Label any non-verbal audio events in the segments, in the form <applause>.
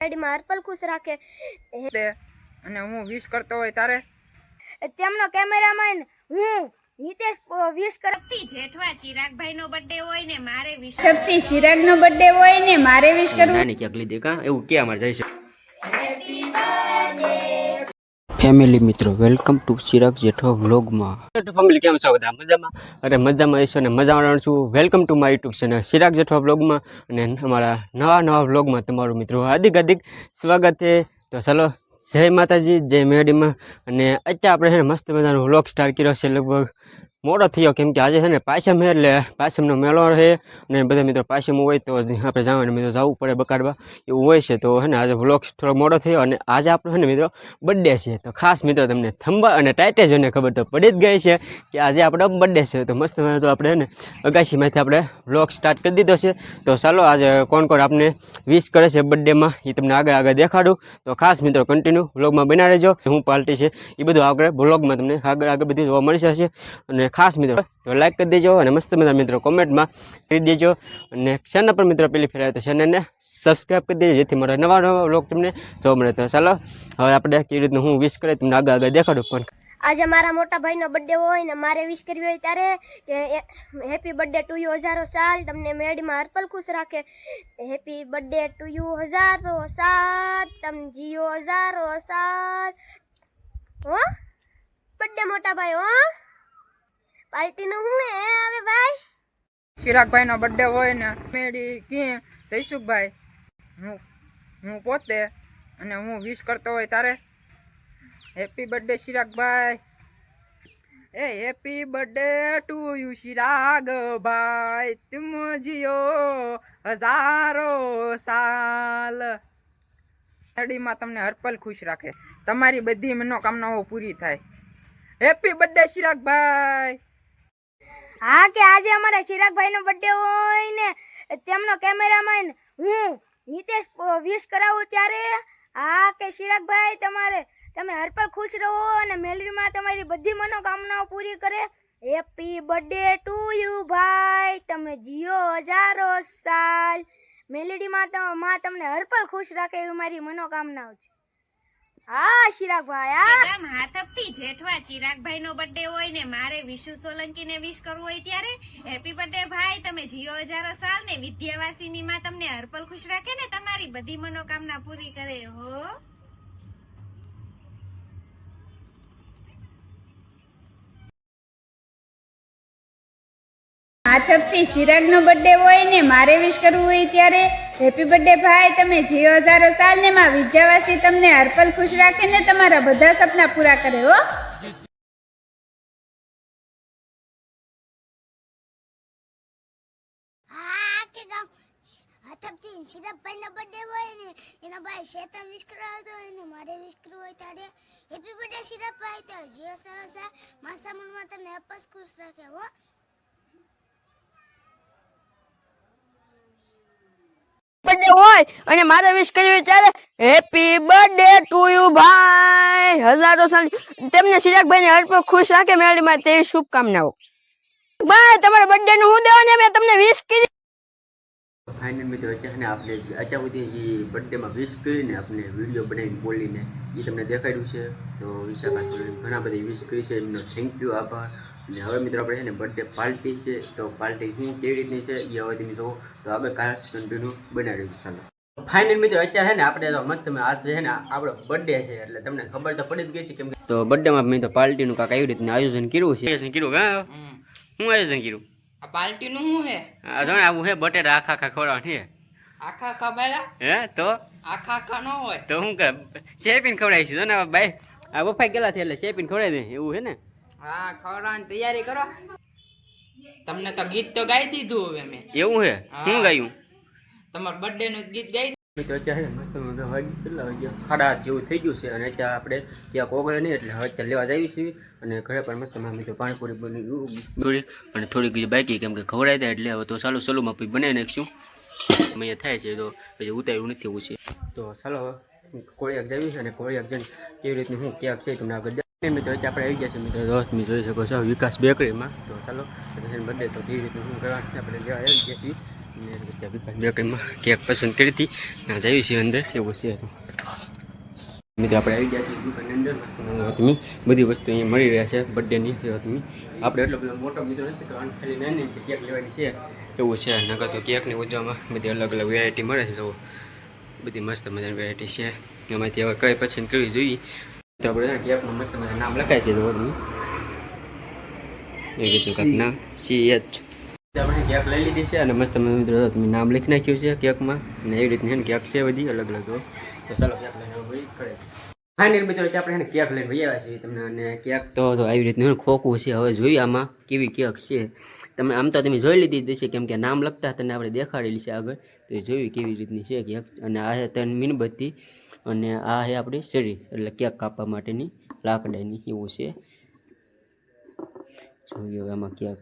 ગાડીમાં હરપલ ખુશ રાખે. તે અને હું વિશ કરતો હોય તારે? તેમનો કેમેરામેન હું નીતેશ વિશ કરતી જેઠવા ચિરાગભાઈ નો બર્થડે હોય ને મારે વિશ સપ્તી ચિરાગનો બર્થડે હોય ને મારે વિશ કરવું. નાની ક્યાંક લીધી કાં? એવું કે અમારે જઈશું? ફેમિલી મિત્રો વેલકમ ટુ ચિરાગ જેઠો વ્લોગમાં ફેમિલી કેમ છો બધા? મજામાં? અરે મજામાં છો ને, મજામાં છું. Welcome to my YouTube channel Chirag Jetho વ્લોગમાં અને અમારા નવા નવા વ્લોગમાં તમારું મિત્રો હાર્દિક હાર્દિક સ્વાગત છે. તો ચાલો, જય માતાજી, જય મેડીમાં. અને અત્યારે આપણે છે ને મસ્ત મજાનો વ્લોગ સ્ટાર્ટ કર્યો છે લગભગ મોડો થયો કેમ કે આજે છે ને પાયસમ છે એટલે પાયસમનો મેળો રહે અને બધા મિત્રો પાયસમ હોય તો આપણે જવાનું મિત્રો જવું પડે બકાડવા એવું હોય છે તો છે ને આજે વ્લોગ થોડો મોડો થયો અને આજે આપણો છે ને મિત્રો બર્થડે છે. તો ખાસ મિત્રો તમને થંબા અને ટાઈટે જોઈને ખબર તો પડી જ ગઈ છે કે આજે આપણો બર્થડે છે. તો મસ્ત મજા તો આપણે ને અગાશીમાંથી આપણે વ્લોગ સ્ટાર્ટ કરી દીધો છે. તો ચાલો આજે કોણ કોણ આપને વિશ કરે છે બર્થડેમાં એ તમને આગળ આગળ દેખાડું. તો ખાસ મિત્રો કન્ટિન્યુ વ્લોગમાં બના રહેજો. હું પાર્ટી છે એ બધું આગળ વ્લોગમાં તમને આગળ આગળ બધી જોવા મળી જશે. અને ખાસ મિત્રો, તો લાઈક કરી દેજો અને મસ્ત મજા મિત્રો કોમેન્ટમાં કરી દેજો. અને ચેનલ પર મિત્રો પેલી ફેરાય તો ચેનલને સબસ્ક્રાઈબ કરી દેજો, જેથી મારા નવા નવા વ્લોગ તમને જોવા મળે. તો ચાલો, હવે આપણે કેવી રીતનું હું વિશ કરે તમને આગળ આગળ દેખાડું પણ. આજે મારા મોટા ભાઈનો બર્થડે હોય ને મારે વિશ કરવી હોય ત્યારે કે હેપી બર્થડે ટુ યુ હજારો સાલ, તમને મેડમાં હર્પલ ખુશ રાખે. હેપી બર્થડે ટુ યુ હજારો સાલ, તમ જીઓ હજારો સાલ. હો? બર્થડે મોટા ભાઈ, હો? પાર્ટીનું હું હે હવે ભાઈ? ચિરાગભાઈ નો બર્થડે હોય ને મેડી કે જયસુખભાઈ. હું હું પોતે અને હું વિશ કરતો હોય તારે. હેપી બર્થડે ચિરાગભાઈ. એ હેપી બર્થડે ટુ યુ ચિરાગભાઈ. તુમ જીઓ હજારો સાલ. નડીમાં તમને હરપલ ખુશ રાખે. તમારી બધી મનોકામનાઓ પૂરી થાય. હેપી બર્થડે ચિરાગભાઈ. હા, કે આજે અમારા ચિરાગભાઈનો બર્થડે હોય ને, તેમનો કેમેરામેન હું, નીતેશ વિશ કરાવું ત્યારે. હા, કે ચિરાગભાઈ તમારે, તમે હરપલ ખુશ રહો અને મેલરીમાં તમારી બધી મનોકામનાઓ પૂરી કરે. હેપી બર્થડે ટુ યુ ભાઈ. તમે જીઓ હજારો સાલ. મેલેડીમાં તો માં તમને હરપલ ખુશ રાખે એવી મારી મનોકામનાઓ છે. હા ચિરાગભાઈ હા. ગામ હાથપથી જેઠવા ચિરાગભાઈ નો બર્થડે હોય ને મારે વિશુ સોલંકી ને વિશ કરવું હોય ત્યારે હેપી બર્થડે ભાઈ તમે જીઓ હજારો સાલ ને વિદ્યાવાસીની માં તમને હરપલ ખુશ રાખે ને તમારી બધી મનોકામના પૂરી કરે હો. ચિરાગ ચિરાગનો બર્થડે હોય ને મારે વિશ કરવું હોય ત્યારે હેપી બર્થડે ભાઈ. તમે જીઓ હજારો સાલ ને માં વિદ્યાવાસી તમને હરપલ ખુશ રાખીને તમારા બધા સપના પૂરા કરે, હો. હા કે ગામ હથપથી સિરપભાઈ ના બર્થડે હોય ને, એના ભાઈ શેતન વિશ કરાવતો હોય ને, મારે વિશ કરવું હોય ત્યારે હેપી બર્થડે સિરપભાઈ તો જીઓ સરસ છે માસા મનમાં તમને અપસ ખુશ રાખે, હો. હોય અને મારે વિશ કરવી હોય ત્યારે હેપી બર્થડે ટુ યુ ભાઈ. હજારો સાલ તેમને સિરાગભાઈ ને હરપર ખુશ રાખે મેળીમાં તેવી શુભકામનાઓ. ભાઈ, તમારા બર્થડે નું હું દેવા ને મેં તમને વિશ કરી ફાઇનલ મિત્રો અત્યારે આપણે અત્યાર સુધી એ બર્થડેમાં વિશ કરીને આપણે વીડિયો બનાવીને બોલીને એ તમને દેખાડ્યું છે. તો વિશાખા ઘણા બધી વિશ કરી છે. એમનો થેન્ક યુ આભાર. અને હવે મિત્રો આપણે છે ને બર્થડે પાર્ટી છે તો પાર્ટી શું કેવી રીતની છે એ હવે તમે જોવો તો આગળ ખાસ કન્ટિન્યુ બનાવી છે ચાલો. ફાઇનલ મિત્રો અત્યારે છે ને આપણે તો મસ્ત મેં આજ છે ને આપણો બર્થડે છે એટલે તમને ખબર તો પડી જ ગઈ છે કેમ કે તો બર્થડેમાં મેં તો પાર્ટીનું કાંઈ આવી રીતનું આયોજન કર્યું છે? આયોજન કર્યું હા? શું આયોજન કર્યું? આ પાર્ટીનું શું હે આ જો ને આવું હે બટેટા આખા આખા ખવડાવવાનું છે. આખા આખા બાયલા હે તો? આખા આખા ન હોય. તો શું કે શેપીને ખવડાવીશું. જો ને ભાઈ આ બફાઈ ગયેલા છે એટલે શેપીને ખવડાવી દે એવું છે ને? હા ખવડાવવાની તૈયારી કરો. તમને તો ગીત તો ગાઈ દીધું હવે મેં. એવું હે? શું ગાયું? તમાર બર્થડે નું ગીત ગાઈ મિત્રો અત્યારે મસ્ત મગા વાગી કેટલા વાગ્યા? ખાડા જેવું થઈ ગયું છે અને અત્યારે આપણે ત્યાં કોગળે નહીં એટલે હવે અત્યારે લેવા જઈએ છીએ. અને ઘરે પણ મસ્તમાં તો પાણીપુરી બની અને થોડીક જે બાકી કેમ કે ખવડાવી દે એટલે હવે તો ચાલો સલુમાં પછી બનાવી નાખીશું. અહીંયા થાય છે તો પછી ઉતાર્યું નથી એવું છે. તો ચાલો હવે કોળિયાક જઈએ અને કોળિયાક જઈને કેવી રીતનું હું ક્યાંક છે તમને આગળ દેખાડીએ. મિત્રો આપણે આવી ગયા છે મિત્રો દોસ્ત જોઈ શકો છો વિકાસ બેકરીમાં. તો ચાલો બર્થડે, તો કેવી રીતનું શું કરવાનું આપણે લેવા આવી ગયા છીએ. વિકાસ બેકરીમાં કેક પસંદ કરી હતી. ના જઈએ છીએ અંદર, એવું છે. મિત્રો, આપણે આવી ગયા છીએ દુકાનની અંદર. મસ્ત તમે. બધી વસ્તુ અહીંયા મળી રહ્યા છે, બર્થડેની તમે. આપણે એટલો બધો મોટો મિત્રો નથી કારણ ખાલી નાની કેક લેવાની છે. એવું છે, નકર તો કેકની ઉજવામાં બધી અલગ અલગ વેરાયટી મળે છે તો બધી મસ્ત મજાની વેરાયટી છે. એમાંથી હવે કઈ પસંદ કરવી જોઈએ? આપણે કેકમાં મસ્ત મજા નામ લખાય છે તમે. એ રીતનું કાંઈક નામ સી એચ આપણે કેક લઈ લીધી છે અને મસ્ત તમે નામ લખી નાખ્યું છે કેકમાં અને એવી રીતની કેક છે બધી અલગ અલગ ચાલો કેક લઈને ભાઈ કેક લઈને ભાઈ તમને, અને કેક તો આવી રીતનું ખોખું છે. હવે જોઈએ આમાં કેવી કેક છે. તમે આમ તો તમે જોઈ લીધી છે કેમ કે નામ લખતા તને આપણે દેખાડેલી છે આગળ તો એ જોયું કેવી રીતની છે કેક અને આ છે ત્રણ મીણબત્તી અને આ છે આપણી શેરી એટલે કેક કાપવા માટેની લાકડાની એવું છે. જોઈએ હવે આમાં કેક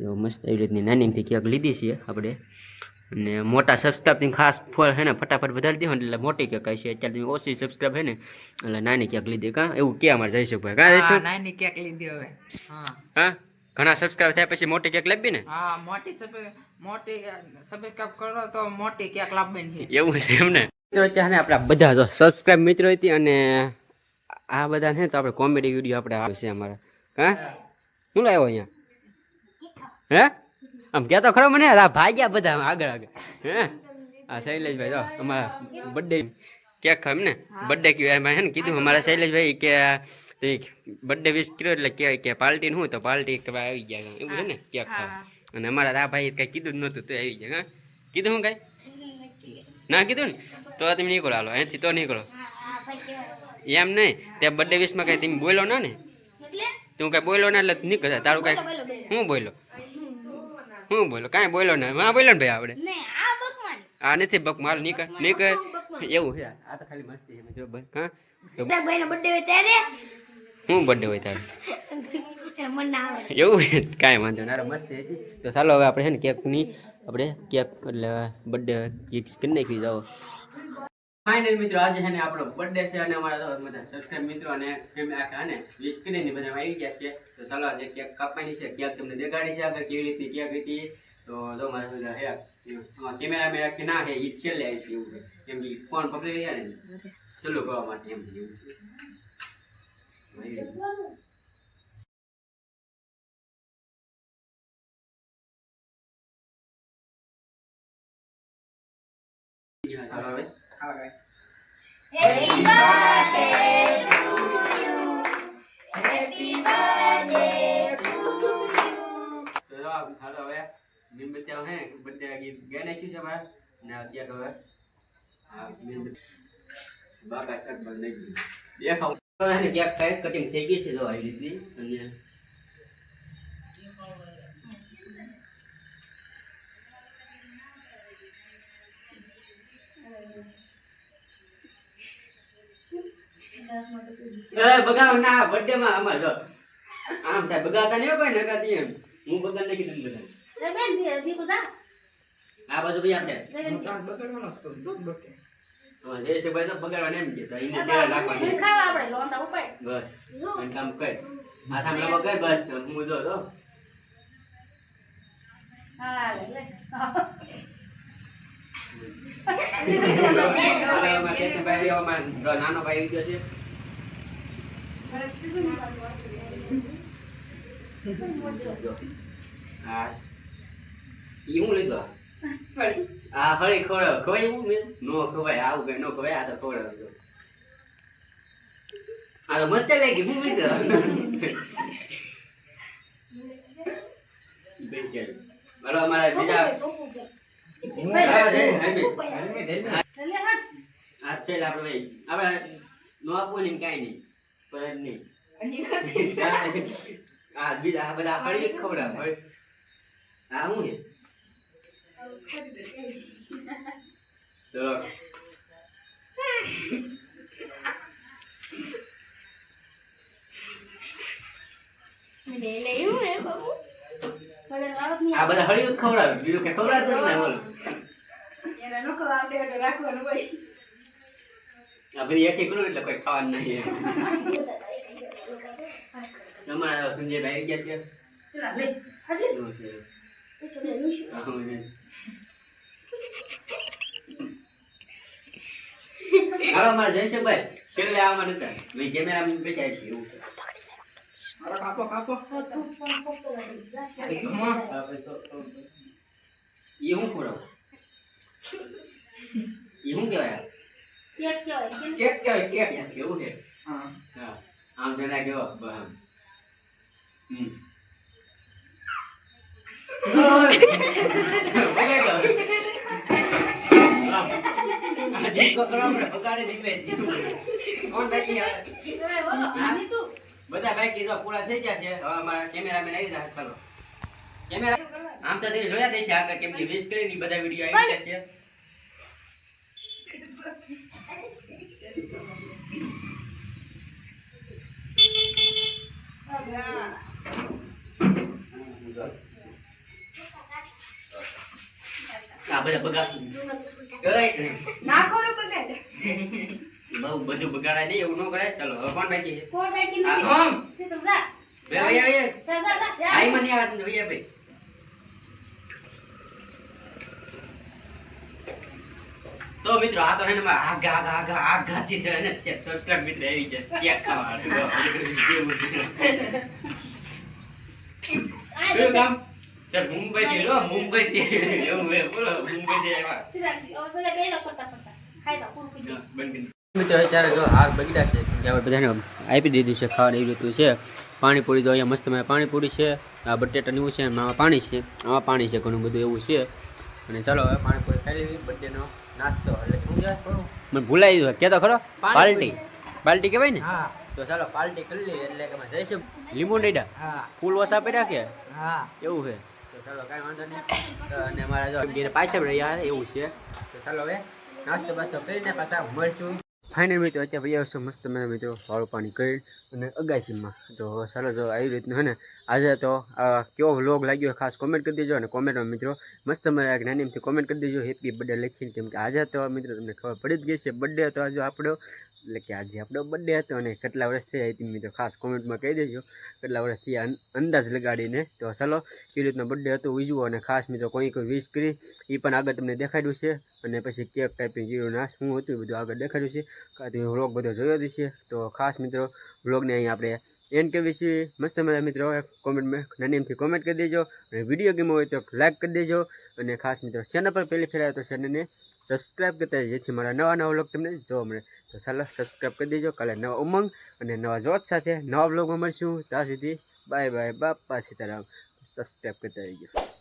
એવો મસ્ત એવી રીતની નાની ક્યાંક લીધી છે આપણે. અને મોટા સબસ્ક્રાઇબની ખાસ ફળ છે ને ફટાફટ વધારી દો એટલે મોટી કેક આવી છે અત્યારે તમે ઓછી સબસ્ક્રાઇબ છે ને એટલે નાની કેક લીધી. કાં? એવું ક્યાં અમારે જઈશું ભાઈ કાં નાની કેક લીધી હવે. હા. હા? ઘણા સબસ્ક્રાઇબ થયા પછી મોટી કેક લાવી ને? હા મોટી મોટી સબસ્ક્રાઇબ કરો તો મોટી કેક છે. એવું છે એમને મિત્રો અત્યારે આપણા બધા જો સબસ્ક્રાઈબ મિત્રો હતી અને આ બધા છે તો આપણે કોમેડી વીડિયો આપણે આવે છે અમારા. હા? શું લાવ્યો અહીંયા? હે? આમ કહેતો ખરો મને આ ભાગ્યા બધા આગળ આગળ. હે? આ શૈલેષભાઈ જો અમારા બર્થડે કેક ખામ ને? બર્થડે કયું એમાં હે ને કીધું અમારા શૈલેષભાઈ કે બર્થડે વિશ કર્યો એટલે કે કે પાર્ટી હું તો પાર્ટી કે ભાઈ આવી ગયા એવું છે ને? કેક ખાવ. અને અમારા આ ભાઈ કઈ કીધું જ નહોતું તો આવી ગયા હા? કીધું હું કઈ? ના કીધું ને? તો તમે નીકળો હાલો. અહીંથી તો નીકળો. એમ નહીં. ત્યાં બર્થડે વિશમાં કઈ તમે બોલો ના ને? તું કઈ બોલો ના એટલે નીકળ. તારું કઈ હું બોલો? હું બોલો? કાંઈ બોલો ને? હા બોલો ને ભાઈ આપણે આ નથી બક માલ નીકળ. નીકળ. એવું છે? આ તો ખાલી મસ્તી છે જો ભાઈ. હા? બર્થડે હોય ત્યારે શું બર્થડે હોય તારે? એવું કાંઈ વાંધો ના મસ્તી હતી તો ચાલો હવે આપણે છે ને કેકની આપણે કેક એટલે બર્થડે કેક કરી નાખી જાઓ. ફાઇનલ મિત્રો આજે છે ને આપણો બર્થડે છે અને અમારા તો બધા સબસ્ક્રાઇબ મિત્રો અને ફેમિલી આખા અને વિશ કરીને બધા આવી ગયા છે. તો ચાલો આજે કેક કાપવાની છે. કેક તમને દેખાડી છે આગળ કેવી રીતની કેક હતી. તો જો મારા બધા હે કેમેરા મેં કે ના હે ઈ છેલ્લે આવી છે એવું કેમ કે ફોન પકડી રહ્યા ને. ચાલુ કરવા માટે એમ એવું છે? ચાલો હવે તો જો આ હાલો હવે મીણબત્તી આવે હે બર્થડે ગીત ગાઈ નાખ્યું છે અમારે ને અત્યારે હવે હવે એને કેક કાંઈ કટિંગ થઈ ગઈ છે જો આવી રીતની અને એ બગાવ ના બર્થડે માં આમાં જો. આમ થાય બગાતા નહીં હો કોઈ નગાતી એમ. હું બગાડ નાખી દઉં બધા આ બાજુ ભાઈ આપણે. બગડવાનો જે છે ભાઈ તો બગાડવાને એમ કે તો એને શેર રાખવાનું બસ એમ કામ કર. આ થાંભલા બગાડ બસ હું જો તો આમાં કેતનભાઈ નાનો ભાઈ ગયો છે હા. એ હું લીધો? આ હળી ખવડાવ ખવાય એવું મેં? નો ખવાય આવું કઈ નો ખવાય આ તો દો આ તો હું બોલો અમારા બીજા હા, હા. આ છે આપણે આપણે નો આપવું ને કાંઈ નહીં. પણ નહીં. આ બીજા બધા હળી ખવડાવ. હું છે? ચલો <laughs> આ બધા હળી ખવડાવે. બીજું કે ખવડાવતું જ નહીં આ બધી એકી કરું એટલે કોઈ ખાવાનું નહીં સંજય સંજયભાઈ ગયા છે શું છે? આવું છે. હાલો મારા જયશુભાઈ છેલ્લે આવવા નતા. મેં કેમેરા બેસી બેસાય છે એવું છે. હાલો, કાપો કાપો. એ હું ખોરાવ એ હું કહેવાય? કેક કહેવાય કેક કહેવાય કેક. એવું છે? હા. હા. આમ જરા કેવો આમ. હમ. <laughs> બધા ભાઈ કીધો પૂરા થઈ ગયા છે હવે અમારા કેમેરામેન આવી જાય ચલો કેમેરા આમ તો તમે જોયા દેશે આગળ કેમ કે વિશ કરીને બધા વીડિયો આવી ગયા છે આ બધા બગાડશું કઈ નાખો ને બગાડ બહુ બધું બગાડાય નહીં એવું ન કરે ચાલો હવે કોણ બાકી છે? કોઈ બાકી નથી? ઓમ શું તમે જા. બે જા જા જા, જા. આઈ મને આવત ને ભૈયા ભાઈ. તો મિત્રો આ તો હે ને આ આગા આગા આગા થી છે ને સબસ્ક્રાઇબ મિત્ર આવી છે કેક ખાવા કેવું કામ? સર મુંબઈ થી લો મુંબઈ થી. એવું બોલો મુંબઈ થી આવ્યા. આપી દીધું છે ખાવાની એવી રીતનું છે. પાણીપુરી તો અહીંયા મસ્ત મેં પાણીપુરી છે આ બટેટાનું એવું છે આમાં પાણી છે આમાં પાણી છે ઘણું બધું એવું છે. અને ચાલો હવે પાણીપુરી ખાઈ લેવી બર્થડેનો નાસ્તો. એટલે શું મને ભૂલાઈ ગયું કે તો ખરો? પાલટી. પાલટી. કહેવાય ને? હા. તો ચાલો પાલટી કરી લઈએ એટલે કે જઈશું. લીંબુ ડેડા હા ફૂલ વસા પડ્યા કે? હા. એવું છે. એવું છે. ફાઇનલ મિત્રો, અત્યારે ભાઈ આવશે મસ્ત મને મિત્રો, વાળું પાણી કરી અને અગાશીમાં તો ચાલો જો આવી રીતનું હે ને, આજે તો કેવો વ્લોગ લાગ્યો ખાસ કોમેન્ટ કરી દેજો અને કોમેન્ટમાં મિત્રો મસ્ત મને એક નાની કોમેન્ટ કરી દેજો, હેપી બર્થડે લખીને કેમ કે આજે તો મિત્રો તમને ખબર પડી જ ગઈ છે બર્થડે તો આજે આપણો એટલે કે આજે આપણો બર્થડે હતો અને કેટલા વર્ષ થયા હતી મિત્રો ખાસ કોમેન્ટમાં કહી દેજો. કેટલા વર્ષથી અંદાજ લગાડીને. તો ચાલો કેવી રીતનો બર્થડે હતો ઉજવો અને ખાસ મિત્રો કોઈ કોઈ વિશ કરી એ પણ આગળ તમને દેખાડ્યું છે. અને પછી કેક ટાઈપની જીરો નાશ શું હતું એ બધું આગળ દેખાડ્યું છે. વ્લોગ બધો જોયો છે તો ખાસ મિત્રો વ્લોગને અહીં આપણે એન્ડ કે વિશે મસ્ત મજા મિત્રો કોમેન્ટમાં નાની એમથી કોમેન્ટ કરી દેજો. અને વીડિયો ગેમ હોય તો લાઈક કરી દેજો. અને ખાસ મિત્રો ચેનલ પર પહેલી ફેરાય તો ચેનલને સબસ્ક્રાઈબ કરતા જેથી મારા નવા નવા વ્લોગ તમને જોવા મળે. તો ચાલો સબસ્ક્રાઈબ કરી દેજો. કાલે નવા ઉમંગ અને નવા જોત સાથે નવા વ્લોગમાં મળશું. ત્યાં સુધી બાય બાય બાપા સીતારામ. સબસ્ક્રાઈબ કરતા રહીજો.